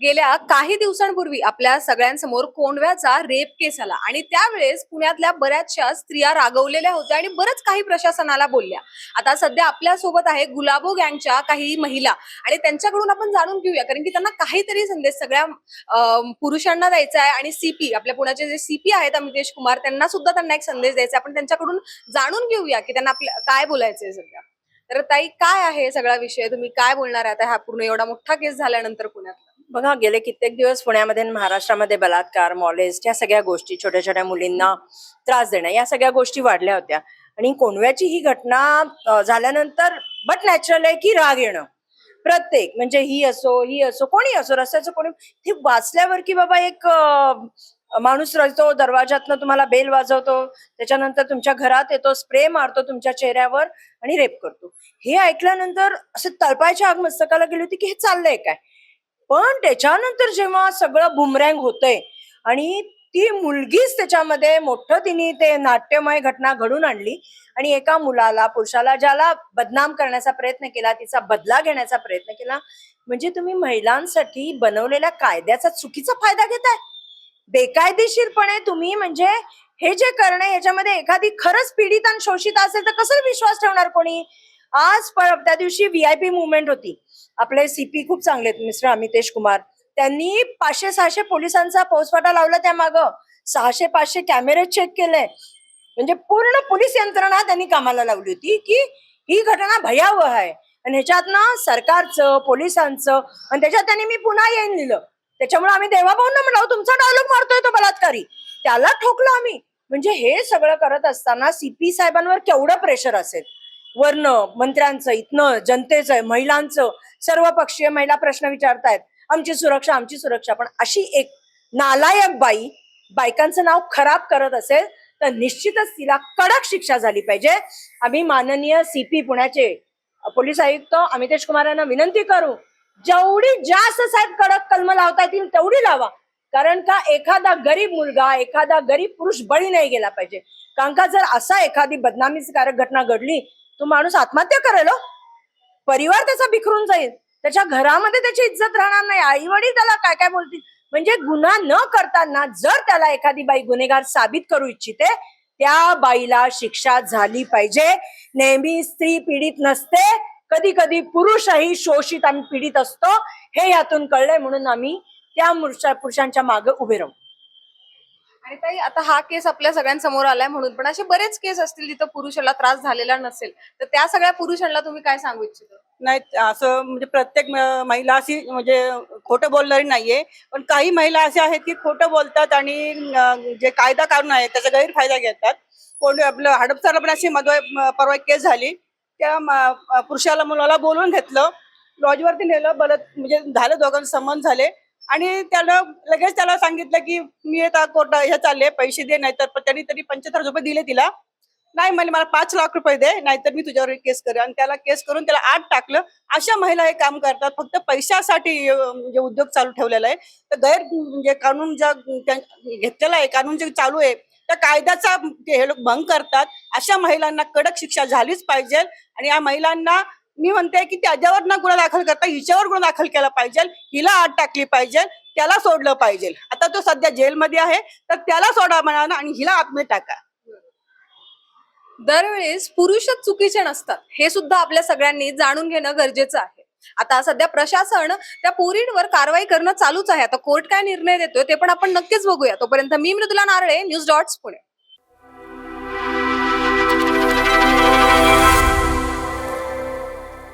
गेल्या काही दिवसांपूर्वी आपल्या सगळ्यांसमोर कोंडव्याचा रेप केस आला. आणि त्यावेळेस पुण्यातल्या बऱ्याचशा स्त्रिया रागवलेल्या होत्या आणि बरंच काही प्रशासनाला बोलल्या. आता सध्या आपल्यासोबत आहे गुलाबो गँगच्या काही महिला. आणि त्यांच्याकडून आपण जाणून घेऊया कारण की त्यांना काहीतरी संदेश सगळ्या पुरुषांना द्यायचा आहे आणि सीपी आपल्या पुण्याचे जे सीपी आहेत अमितेश कुमार त्यांना सुद्धा त्यांना एक संदेश द्यायचा आपण त्यांच्याकडून जाणून घेऊया की त्यांना आपल्या काय बोलायचंय सध्या. तर ताई काय आहे सगळा विषय? तुम्ही काय बोलणार आता हा पूर्ण एवढा मोठा केस झाल्यानंतर पुण्यातला. बघा गेले कित्येक दिवस पुण्यामध्ये महाराष्ट्रामध्ये बलात्कार मॉलेस्ट या सगळ्या गोष्टी छोट्या छोट्या मुलींना त्रास देणं या सगळ्या गोष्टी वाढल्या होत्या. आणि कोंडव्याची ही घटना झाल्यानंतर बट नॅचरल आहे की राग येणं. प्रत्येक म्हणजे ही असो ही असो कोणी असो रस्त्याचं कोणी हे वाचल्यावर की बाबा एक माणूस रचतो दरवाजातनं तुम्हाला बेल वाजवतो त्याच्यानंतर तुमच्या घरात येतो स्प्रे मारतो तुमच्या चेहऱ्यावर आणि रेप करतो. हे ऐकल्यानंतर असं तळपायच्या आग मस्तकाला गेली होती की हे चाललंय काय? पण त्याच्यानंतर जेव्हा सगळं बुमरँग होतंय आणि ती मुलगीच त्याच्यामध्ये मोठं तिने ते नाट्यमय घटना घडून आणली आणि एका मुलाला पुरुषाला ज्याला बदनाम करण्याचा प्रयत्न केला तिचा बदला घेण्याचा प्रयत्न केला म्हणजे तुम्ही महिलांसाठी बनवलेल्या कायद्याचा चुकीचा फायदा घेताय. बेकायदेशीरपणे तुम्ही म्हणजे हे जे करणे याच्यामध्ये एखादी खरंच पीडित आणि शोषित असेल तर कसं विश्वास ठेवणार कोणी? आज त्या दिवशी व्हीआयपी मुवमेंट होती. आपले सीपी खूप चांगले आहेत मिस्टर अमितेश कुमार. त्यांनी पाचशे सहाशे पोलिसांचा पोस्टफाटा लावला त्या माग. सहाशे पाचशे कॅमेरे चेक केले. म्हणजे पूर्ण पोलीस यंत्रणा त्यांनी कामाला लावली होती की ही घटना भयावह आहे. आणि ह्याच्यात ना सरकारचं पोलिसांचं आणि त्याच्यात त्यांनी मी पुन्हा येईन लिहिलं. त्याच्यामुळे आम्ही देवाभाऊंना म्हणलो तुमचा डायलॉग मारतोय तो बलात्कारी. त्याला ठोकलं आम्ही. म्हणजे हे सगळं करत असताना सीपी साहेबांवर केवढं प्रेशर असेल? वर्ण मंत्र्यांचं इथनं जनतेचं महिलांचं सर्व पक्षीय महिला प्रश्न विचारतायत. आमची सुरक्षा आमची सुरक्षा. पण अशी एक नालायक बाई बायकांचं नाव खराब करत असेल तर निश्चितच तिला कडक शिक्षा झाली पाहिजे. आम्ही माननीय सीपी पुण्याचे पोलीस आयुक्त अमितेश कुमार यांना विनंती करू जेवढी जास्त साहेब कडक कलम लावता येतील तेवढी लावा. कारण का एखादा गरीब मुलगा एखादा गरीब पुरुष बळी नाही गेला पाहिजे. कारण का जर असा एखादी बदनामीकारक घटना घडली तो माणूस आत्महत्या करेल हो. परिवार त्याचा बिखरून जाईल. त्याच्या घरामध्ये त्याची इज्जत राहणार नाही. आई वडील त्याला काय काय बोलतील? म्हणजे गुन्हा न करताना जर त्याला एखादी बाई गुन्हेगार साबित करू इच्छिते त्या बाईला शिक्षा झाली पाहिजे. नेहमी स्त्री पीडित नसते. कधी कधी पुरुषही शोषित आणि पीडित असतो. हे यातून कळलंय म्हणून आम्ही त्या मुर्षा- पुरुषांच्या मागे उभे राहू. आणि ताई आता हा केस आपल्या सगळ्यांसमोर आलाय म्हणून पण असे बरेच केस असतील जिथं पुरुषाला त्रास झालेला नसेल तर त्या सगळ्या पुरुषांना तुम्ही काय सांगू इच्छिता? नाही असं म्हणजे प्रत्येक महिला अशी म्हणजे खोटं बोलणारी नाहीये पण काही महिला अशा आहेत की खोटं बोलतात आणि जे कायदा काढून आहे त्याचा गैरफायदा घेतात. कोण आपलं हडपसरला पण अशी मधवा परवा केस झाली त्या पुरुषाला मुलाला बोलवून घेतलं लॉजवरती नेलं बरं म्हणजे झालं दोघांचे संबंध झाले आणि त्याला लगेच त्याला सांगितलं की मी आता कोर्ट हे चालले पैसे दे नाहीतर त्यांनी तरी पंच्याहत्तर रुपये दिले तिला. नाही म्हणे मला पाच लाख रुपये दे नाहीतर मी तुझ्यावर केस करेन. आणि त्याला केस करून त्याला आत टाकलं. अशा महिला हे काम करतात. फक्त पैशासाठी म्हणजे उद्योग चालू ठेवलेला आहे. तर गैर म्हणजे कानून ज्या घेतलेला आहे कानून जे चालू आहे त्या कायद्याचा हे लोक भंग करतात. अशा महिलांना कडक शिक्षा झालीच पाहिजे. आणि या महिलांना मी म्हणते की त्याच्यावर ना गुन्हा दाखल करता हिच्यावर गुन्हा दाखल केला पाहिजे हिला आत टाकली पाहिजे त्याला सोडलं पाहिजे. आता तो सध्या जेलमध्ये आहे तर त्याला सोडा म्हणा आणि हिला आतमध्ये टाका. दरवेळेस पुरुषच चुकीचे नसतात हे सुद्धा आपल्या सगळ्यांनी जाणून घेणं गरजेचं आहे. आता सध्या प्रशासन त्या पोरींवर कारवाई करणं चालूच आहे. आता कोर्ट काय निर्णय देतोय ते पण आपण नक्कीच बघूया. तोपर्यंत मी मृदुला नारळे न्यूज डॉट्स पुणे.